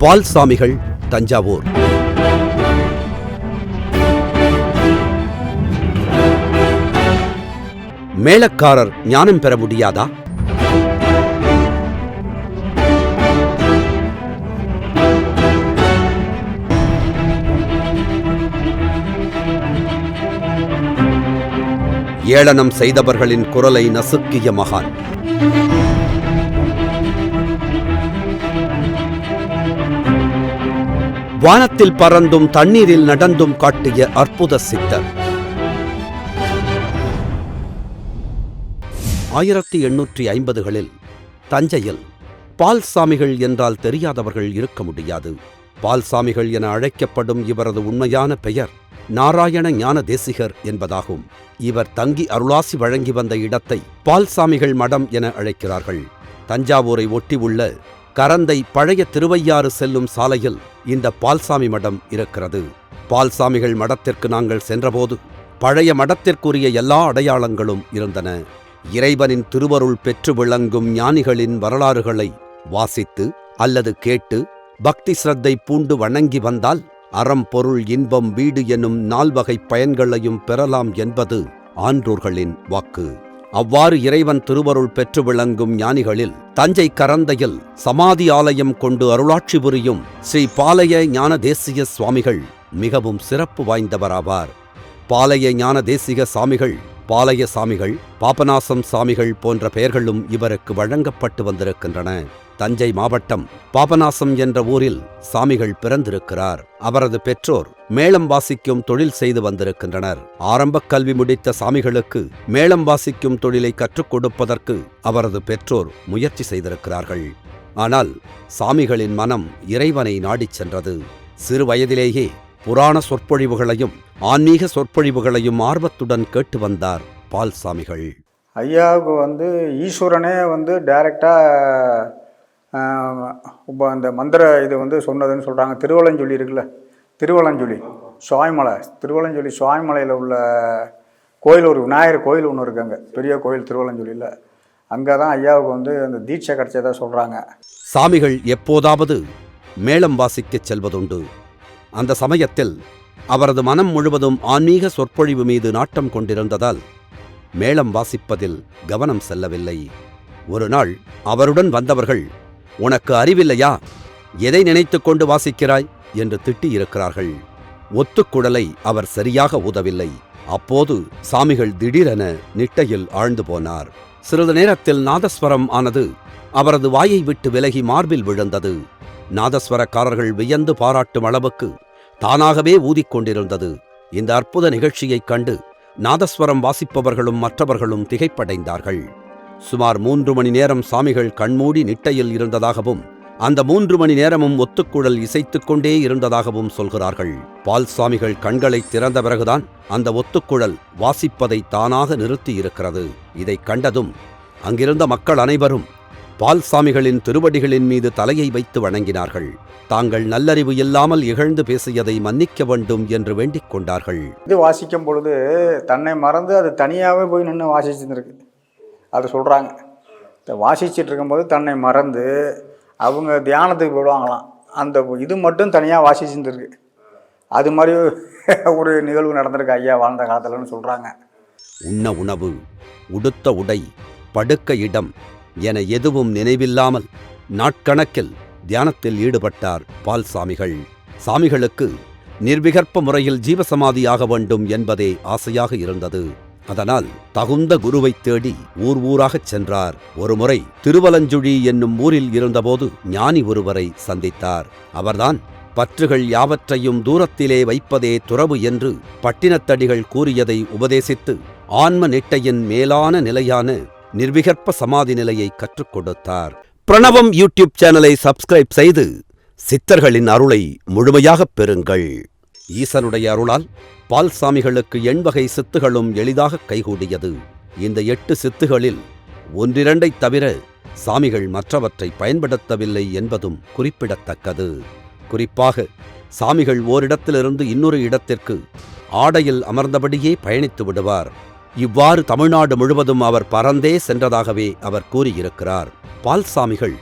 பால்சாமிகள் தஞ்சாவூர். மேளக்காரர் ஞானம் பெற முடியாதா? ஏளனம் செய்தவர்களின் குரலை நசுக்கிய மகான். வானத்தில் பறந்தும் தண்ணீரில் நடந்தும் காட்டிய அற்புத சித்தர். ஆயிரத்தி எண்ணூற்றி ஐம்பதுகளில் தஞ்சையில் பால்சாமிகள் என்றால் தெரியாதவர்கள் இருக்க முடியாது. பால்சாமிகள் என அழைக்கப்படும் இவரது உண்மையான பெயர் நாராயண ஞான தேசிகர் என்பதாகும். இவர் தங்கி அருளாசி வழங்கி வந்த இடத்தை பால்சாமிகள் மடம் என அழைக்கிறார்கள். தஞ்சாவூரை ஒட்டி உள்ள கரந்தை பழைய திருவையாறு செல்லும் சாலையில் இந்த பால்சாமி மடம் இருக்கிறது. பால்சாமிகள் மடத்திற்கு நாங்கள் சென்றபோது பழைய மடத்திற்குரிய எல்லா அடையாளங்களும் இருந்தன. இறைவனின் திருவருள் பெற்று விளங்கும் ஞானிகளின் வரலாறுகளை வாசித்து அல்லது கேட்டு பக்தி சிரத்தை பூண்டு வணங்கி வந்தால் அறம் பொருள் இன்பம் வீடு எனும் நால்வகை பயன்களையும் பெறலாம் என்பது ஆன்றோர்களின் வாக்கு. அவ்வாறு இறைவன் திருவருள் பெற்று விளங்கும் ஞானிகளில் தஞ்சை கரந்தையில் சமாதி ஆலயம் கொண்டு அருளாட்சி புரியும் ஸ்ரீ பாலய ஞான தேசிய சுவாமிகள் மிகவும் சிறப்பு வாய்ந்தவராவார். பாலய ஞான தேசிக சாமிகள் பாலய சாமிகள் பாபநாசம் சாமிகள் போன்ற பெயர்களும் இவருக்கு வழங்கப்பட்டு வந்திருக்கின்றன. தஞ்சை மாவட்டம் பாபநாசம் என்ற ஊரில் சாமிகள் பிறந்திருக்கிறார். அவரது பெற்றோர் மேளம் வாசிக்கும் தொழில் செய்து வந்திருக்கின்றனர். ஆரம்பக் கல்வி முடித்த சாமிகளுக்கு மேளம் வாசிக்கும் தொழிலை கற்றுக் கொடுப்பதற்கு அவரது பெற்றோர் முயற்சி செய்திருக்கிறார்கள். ஆனால் சாமிகளின் மனம் இறைவனை நாடிச் சென்றது. சிறு வயதிலேயே புராண சொற்பொழிவுகளையும் ஆன்மீக சொற்பொழிவுகளையும் ஆர்வத்துடன் கேட்டு வந்தார் பால்சாமிகள் ஐயாவுக்கு வந்து ஈஸ்வரனே வந்து டைரக்டாக இப்போ அந்த மந்திர இது வந்து சொன்னதுன்னு சொல்கிறாங்க திருவலஞ்சொலி இருக்குல்ல? திருவலஞ்சொலி. சுவாய்மலை திருவலஞ்சொலி சுவாய்மலையில் உள்ள கோயில் ஒரு விநாயகர் கோயில் ஒன்று இருக்குது அங்கே. பெரிய கோயில் திருவலஞ்சொலியில். அங்கே தான் ஐயாவுக்கு வந்து அந்த தீட்சை கிடைச்சதாக சொல்கிறாங்க சாமிகள் எப்போதாவது மேளம் வாசிக்கச் செல்வதுண்டு. அந்த சமயத்தில் அவரது மனம் முழுவதும் ஆன்மீக சொற்பொழிவு மீது நாட்டம் கொண்டிருந்ததால் மேளம் வாசிப்பதில் கவனம் செல்லவில்லை. ஒரு நாள் அவருடன் வந்தவர்கள் உனக்கு அறிவில்லையா? எதை நினைத்து கொண்டு வாசிக்கிறாய்? என்று திட்டியிருக்கிறார்கள். ஒத்துக்குடலை அவர் சரியாக ஊதவில்லை. அப்போது சாமிகள் திடீரென நிட்டையில் ஆழ்ந்து போனார். சிறிது நேரத்தில் நாதஸ்வரம் ஆனது அவரது வாயை விட்டு விலகி மார்பில் விழுந்தது. நாதஸ்வரக்காரர்கள் வியந்து பாராட்டும் அளவுக்கு தானாகவே ஊதிக்கொண்டிருந்தது இந்த அற்புத நிகழ்ச்சியைக் கண்டு நாதஸ்வரம் வாசிப்பவர்களும் மற்றவர்களும் திகைப்படைந்தார்கள். சுமார் மூன்று மணி நேரம் சாமிகள் கண்மூடி நிட்டையில் இருந்ததாகவும் அந்த மூன்று மணி நேரமும் ஒத்துக்குழல் இசைத்துக் கொண்டே இருந்ததாகவும் சொல்கிறார்கள். பால் சாமிகள் கண்களை திறந்த பிறகுதான் அந்த ஒத்துக்குழல் வாசிப்பதை தானாக நிறுத்தி இருக்கிறது கண்டதும் அங்கிருந்த மக்கள் அனைவரும் பால் சாமிகளின் திருவடிகளின் மீது தலையை வைத்து வணங்கினார்கள். தாங்கள் நல்லறிவு இல்லாமல் இகழ்ந்து பேசியதை மன்னிக்க வேண்டும் என்று வேண்டிக் கொண்டார்கள். இது வாசிக்கும் பொழுது தன்னை மறந்து அது தனியாகவே போய் நின்று வாசிச்சிருந்திருக்கு. அது சொல்கிறாங்க இந்த வாசிச்சுட்டு இருக்கும்போது தன்னை மறந்து அவங்க தியானத்துக்கு போயிடுவாங்களாம். அந்த இது மட்டும் தனியாக வாசிச்சுருந்துருக்கு. அது மாதிரி ஒரு நிகழ்வு நடந்திருக்கு ஐயா வாழ்ந்த காலத்தில்னு சொல்கிறாங்க உண்ண உணவு உடுத்த உடை படுக்க இடம் என எதுவும் நினைவில்லாமல் நாட்கணக்கில் தியானத்தில் ஈடுபட்டார் பால் சாமிகள் சாமிகளுக்கு நிர்விகற்ப முறையில் ஜீவசமாதியாக வேண்டும் என்பதே ஆசையாக இருந்தது. அதனால் தகுந்த குருவைத் தேடி ஊர் ஊராகச் சென்றார். ஒருமுறை திருவலஞ்சுழி என்னும் ஊரில் இருந்தபோது ஞானி ஒருவரை சந்தித்தார். அவர்தான் பற்றுகள் யாவற்றையும் தூரத்திலே வைப்பதே துறவு என்று பட்டினத்தடிகள் கூறியதை உபதேசித்து ஆன்ம நிட்டையின் மேலான நிலையான நிர்விகற்ப சமாதி நிலையை கற்றுக் கொடுத்தார். பிரணவம் யூடியூப் சேனலை சப்ஸ்கிரைப் செய்து சித்தர்களின் அருளை முழுமையாகப் பெறுங்கள். ஈசனுடைய அருளால் பால்சாமிகளுக்கு எண்வகை சித்துகளும் எளிதாக கைகூடியது. இந்த எட்டு சித்துகளில் ஒன்றிரண்டைத் தவிர சாமிகள் மற்றவற்றை பயன்படுத்தவில்லை என்பதும் குறிப்பிடத்தக்கது. குறிப்பாக சாமிகள் ஓரிடத்திலிருந்து இன்னொரு இடத்திற்கு ஆடையில் அமர்ந்தபடியே பயணித்து விடுவார். இவ்வாறு தமிழ்நாடு முழுவதும் அவர் பறந்தே சென்றதாகவே அவர் கூறியிருக்கிறார். பால்சாமிகள்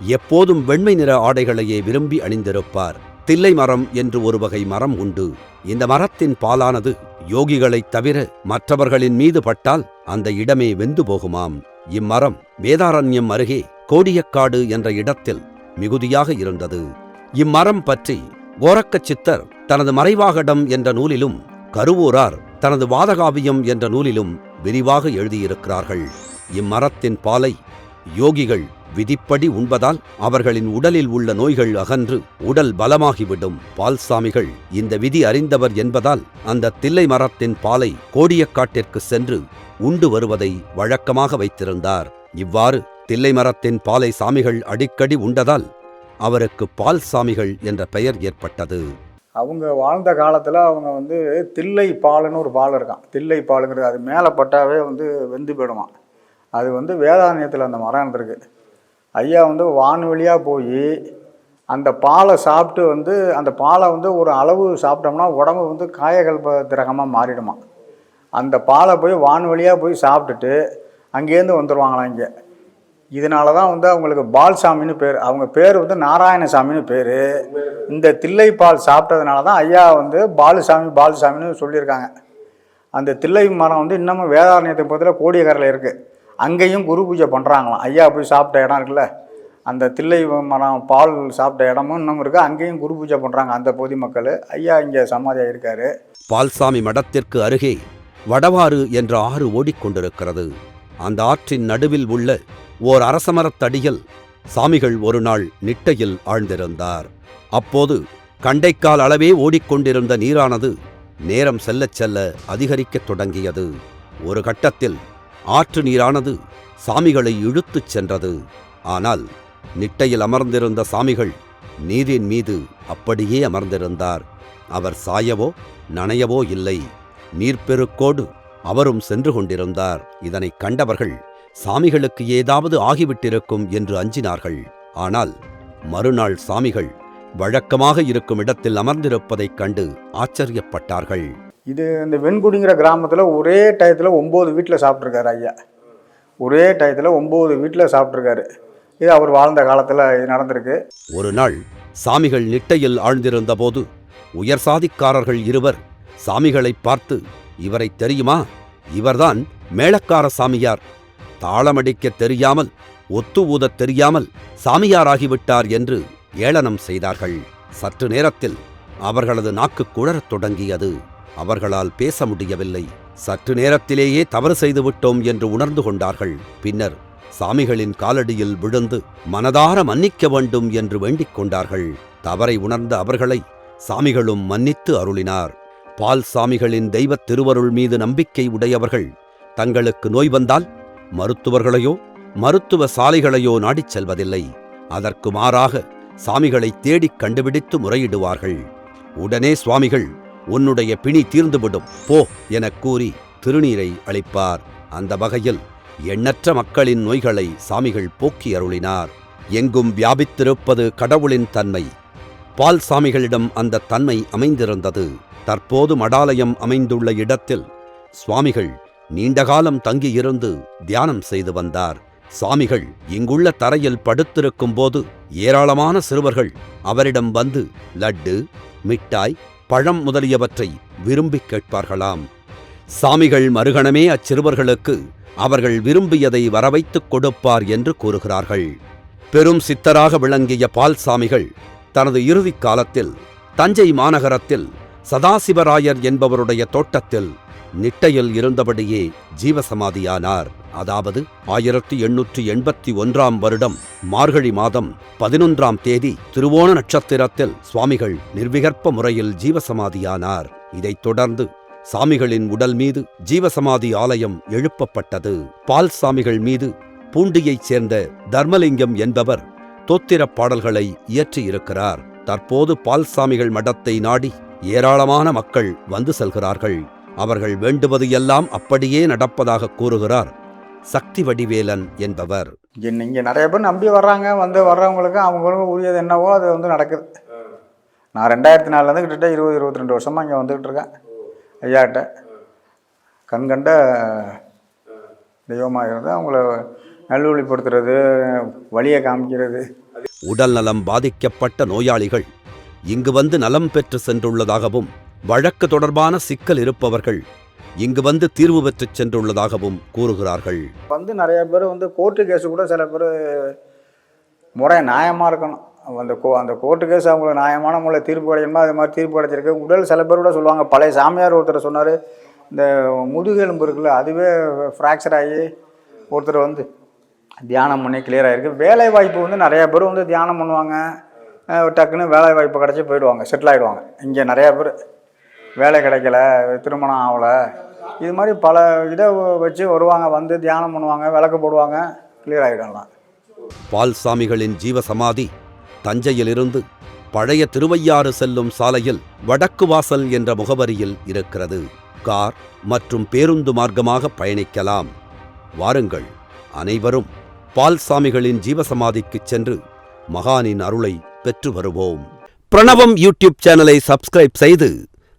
எப்போதும் வெண்மை நிற ஆடைகளையே விரும்பி அணிந்திருப்பார். தில்லை மரம் என்று ஒரு வகை மரம் உண்டு. இந்த மரத்தின் பாலானது யோகிகளைத் தவிர மற்றவர்களின் மீது பட்டால் அந்த இடமே வெந்து போகுமாம். இம்மரம் வேதாரண்யம் அருகே கோடியக்காடு என்ற இடத்தில் மிகுதியாக இருந்தது. இம்மரம் பற்றி கோரக்க சித்தர் தனது மறைவாகடம் என்ற நூலிலும் கருவூரார் தனது வாதகாவியம் என்ற நூலிலும் விரிவாக எழுதியிருக்கிறார்கள். இம்மரத்தின் பாலை யோகிகள் விதிப்படி உண்பதால் அவர்களின் உடலில் உள்ள நோய்கள் அகன்று உடல் பலமாகிவிடும். பால் சாமிகள் இந்த விதி அறிந்தவர் என்பதால் அந்த தில்லை மரத்தின் பாலை கோடியக்காட்டிற்கு சென்று உண்டு வருவதை வழக்கமாக வைத்திருந்தார். இவ்வாறு தில்லை மரத்தின் பாலை சாமிகள் அடிக்கடி உண்டதால் அவருக்கு பால் சாமிகள் என்ற பெயர் ஏற்பட்டது. அவங்க வாழ்ந்த காலத்தில் அவங்க வந்து தில்லை பாலுன்னு ஒரு பால் இருக்கான் தில்லை பாலுங்கிறது அது மேலே பட்டாவே வந்து வெந்து போயிடுவான் அது வந்து வேதாரண்யத்தில் அந்த மரம் இருந்திருக்கு. ஐயா வந்து வான்வெளியாக போய் அந்த பாலை சாப்பிட்டு வந்து அந்த பாலை வந்து ஒரு அளவு சாப்பிட்டோம்னா உடம்பு வந்து காயகல்ப திரகமாக மாறிடுமா. அந்த பாலை போய் வான்வெளியாக போய் சாப்பிட்டுட்டு அங்கேருந்து வந்துடுவாங்களாம் இங்கே. இதனால தான் வந்து அவங்களுக்கு பால்சாமின்னு பேர். அவங்க பேர் வந்து நாராயணசாமின்னு பேர். இந்த தில்லை பால் சாப்பிட்டதுனால தான் ஐயா வந்து பாலுசாமி பாலுசாமின்னு சொல்லியிருக்காங்க. அந்த தில்லை மரம் வந்து இன்னமும் வேதாரண்யத்தை பக்கத்தில் கோடியக்கரையில் இருக்குது அங்கேயும் குரு பூஜை பண்ணுறாங்களாம் ஐயா போய் சாப்பிட்ட இடம் இருக்குல்ல அந்த தில்லை மரம் பால் சாப்பிட்ட இடமும் இன்னும் இருக்குது அங்கேயும் குரு பூஜை பண்ணுறாங்க அந்த பகுதி மக்கள். ஐயா இங்கே சமாதியாக இருக்காரு. பால்சாமி மடத்திற்கு அருகே வடவாறு என்ற ஆறு ஓடிக்கொண்டிருக்கிறது. அந்த ஆற்றின் நடுவில் உள்ள ஓர் அரசமரத்தடியில் சாமிகள் ஒரு நாள் நிட்டையில் ஆழ்ந்திருந்தார். அப்போது கண்டைக்கால் அளவே ஓடிக்கொண்டிருந்த நீரானது நேரம் செல்லச் செல்ல அதிகரிக்கத் தொடங்கியது. ஒரு கட்டத்தில் ஆற்று நீரானது சாமிகளை இழுத்துச் சென்றது. ஆனால் நிட்டையில் அமர்ந்திருந்த சாமிகள் நீரின் மீது அப்படியே அமர்ந்திருந்தார். அவர் சாயவோ நனையவோ இல்லை. நீர்ப்பெருக்கோடு அவரும் சென்று கொண்டிருந்தார். இதனை கண்டவர்கள் சாமிகளுக்கு ஏதாவது ஆகிவிட்டிருக்கும் என்று அஞ்சினார்கள். ஆனால் மறுநாள் சாமிகள் வழக்கமாக இருக்கும் இடத்தில் அமர்ந்திருப்பதைக் கண்டு ஆச்சரியப்பட்டார்கள். இது இந்த வெண்குடிங்கிற கிராமத்தில் ஒரே டயத்தில் ஒம்பது வீட்டில் சாப்பிட்ருக்காரு ஐயா. ஒரே டயத்தில் ஒம்பது வீட்டில் சாப்பிட்ருக்காரு இது அவர் வாழ்ந்த காலத்தில் இது நடந்திருக்கு. ஒரு நாள் சாமிகள் நிட்டையில் ஆழ்ந்திருந்தபோது உயர் சாதிக்காரர்கள் இருவர் சாமிகளை பார்த்து இவரை தெரியுமா? இவர்தான் மேளக்கார சாமியார். தாளமடிக்கத் தெரியாமல் ஒத்து ஊதத் தெரியாமல் சாமியாராகிவிட்டார் என்று ஏளனம் செய்தார்கள். சற்று நேரத்தில் அவர்களது நாக்கு குழறத் தொடங்கியது. அவர்களால் பேச முடியவில்லை. சற்று நேரத்திலேயே தவறு செய்துவிட்டோம் என்று உணர்ந்து கொண்டார்கள். பின்னர் சாமிகளின் காலடியில் விழுந்து மனதார மன்னிக்க வேண்டும் என்று வேண்டிக் கொண்டார்கள். தவறை உணர்ந்த அவர்களை சாமிகளும் மன்னித்து அருளினார். பால் சாமிகளின் தெய்வத் திருவருள் மீது நம்பிக்கை உடையவர்கள் தங்களுக்கு நோய் வந்தால் மருத்துவர்களையோ மருத்துவ சாலைகளையோ நாடிச் செல்வதில்லை. அதற்கு மாறாக சாமிகளை தேடிக் கண்டுபிடித்து முறையிடுவார்கள். உடனே சுவாமிகள் உன்னுடைய பிணி தீர்ந்துவிடும். போ எனக் கூறி திருநீரை அளிப்பார். அந்த வகையில் எண்ணற்ற மக்களின் நோய்களை சாமிகள் போக்கி அருளினார். எங்கும் வியாபித்திருப்பது கடவுளின் தன்மை. பால் சாமிகளிடம் அந்த தன்மை அமைந்திருந்தது. தற்போது மடாலயம் அமைந்துள்ள இடத்தில் சுவாமிகள் நீண்டகாலம் தங்கியிருந்து தியானம் செய்து வந்தார். சாமிகள் இங்குள்ள தரையில் படுத்திருக்கும் போது ஏராளமான சிறுவர்கள் அவரிடம் வந்து லட்டு மிட்டாய் பழம் முதலியவற்றை விரும்பிக் கேட்பார்களாம். சாமிகள் மறுகணமே அச்சிறுவர்களுக்கு அவர்கள் விரும்பியதை வரவைத்துக் கொடுப்பார் என்று கூறுகிறார்கள். பெரும் சித்தராக விளங்கிய பால்சாமிகள் தனது இறுதிக் காலத்தில் தஞ்சை மாநகரத்தில் சதாசிவராயர் என்பவருடைய தோட்டத்தில் நிட்டையில் இருந்தபடியே ஜீவசமாதியானார். அதாவது ஆயிரத்தி எண்ணூற்றி எண்பத்தி ஒன்றாம் வருடம் மார்கழி மாதம் பதினொன்றாம் தேதி திருவோண நட்சத்திரத்தில் சுவாமிகள் நிர்விகற்ப முறையில் ஜீவசமாதியானார். இதைத் தொடர்ந்து சாமிகளின் உடல் மீது ஜீவசமாதி ஆலயம் எழுப்பப்பட்டது. பால் சாமிகள் மீது பூண்டியைச் சேர்ந்த தர்மலிங்கம் என்பவர் தோத்திரப் பாடல்களை இயற்றியிருக்கிறார். தற்போது பால்சாமிகள் மடத்தை நாடி ஏராளமான மக்கள் வந்து செல்கிறார்கள். அவர்கள் வேண்டுவது எல்லாம் அப்படியே நடப்பதாக கூறுகிறார். சக்தி வடிவேலன் என்பவர். இங்கே இங்கே நிறைய பேர் நம்பி வர்றாங்க. வந்து வர்றவங்களுக்கு அவங்களுக்கு உரியது என்னவோ அது வந்து நடக்குது. நான் ரெண்டாயிரத்தி நாலுலேருந்து கிட்டத்தட்ட இருபது இருபத்தி ரெண்டு வருஷமாக இங்கே வந்துக்கிட்டு இருக்கேன். ஐயாட்ட. கண் கண்ட தெய்வமாக இருந்து அவங்கள நல்வழிப்படுத்துறது வழியை காமிக்கிறது. உடல் நலம் பாதிக்கப்பட்ட நோயாளிகள் இங்கு வந்து நலம் பெற்று சென்றுள்ளதாகவும் வழக்கு தொடர்பான சிக்கல் இருப்பவர்கள் இங்கு வந்து தீர்வு பெற்று சென்றுள்ளதாகவும் கூறுகிறார்கள். வந்து நிறைய பேர் வந்து கோர்ட்டு கேஸு கூட சில பேர் முறை நியாயமாக இருக்கணும். அந்த கோ அந்த கோர்ட்டு கேஸ் அவங்களுக்கு நியாயமான முறையில் தீர்ப்பு கிடைக்கணுமா அது மாதிரி தீர்ப்பு கிடைச்சிருக்கு. உடல் சில பேர் கூட சொல்லுவாங்க. பழைய சாமியார் ஒருத்தர் சொன்னார். இந்த முதுகெலும்பு இருக்குல்ல அதுவே ஃப்ராக்சர் ஆகி ஒருத்தர் வந்து தியானம் பண்ணி கிளியர் ஆகிருக்கு வேலை வாய்ப்பு வந்து நிறைய பேர் வந்து தியானம் பண்ணுவாங்க. டக்குன்னு வேலை வாய்ப்பு கிடச்சி போயிடுவாங்க. செட்டில் ஆகிடுவாங்க இங்கே நிறையா பேர் வேலை கிடைக்கல திருமணம் ஆகலை. இது மாதிரி பல இதை வச்சு வருவாங்க வந்து தியானம் பண்ணுவாங்க விளக்கு போடுவாங்க கிளியர் ஆகிடலாம் பால்சாமிகளின் ஜீவசமாதி தஞ்சையிலிருந்து பழைய திருவையாறு செல்லும் சாலையில் வடக்கு வாசல் என்ற முகவரியில் இருக்கிறது. கார் மற்றும் பேருந்து மார்க்கமாக பயணிக்கலாம். வாருங்கள். அனைவரும் பால்சாமிகளின் ஜீவசமாதிக்கு சென்று மகானின் அருளை பெற்று வருவோம். பிரணவம் யூடியூப் சேனலை சப்ஸ்கிரைப் செய்து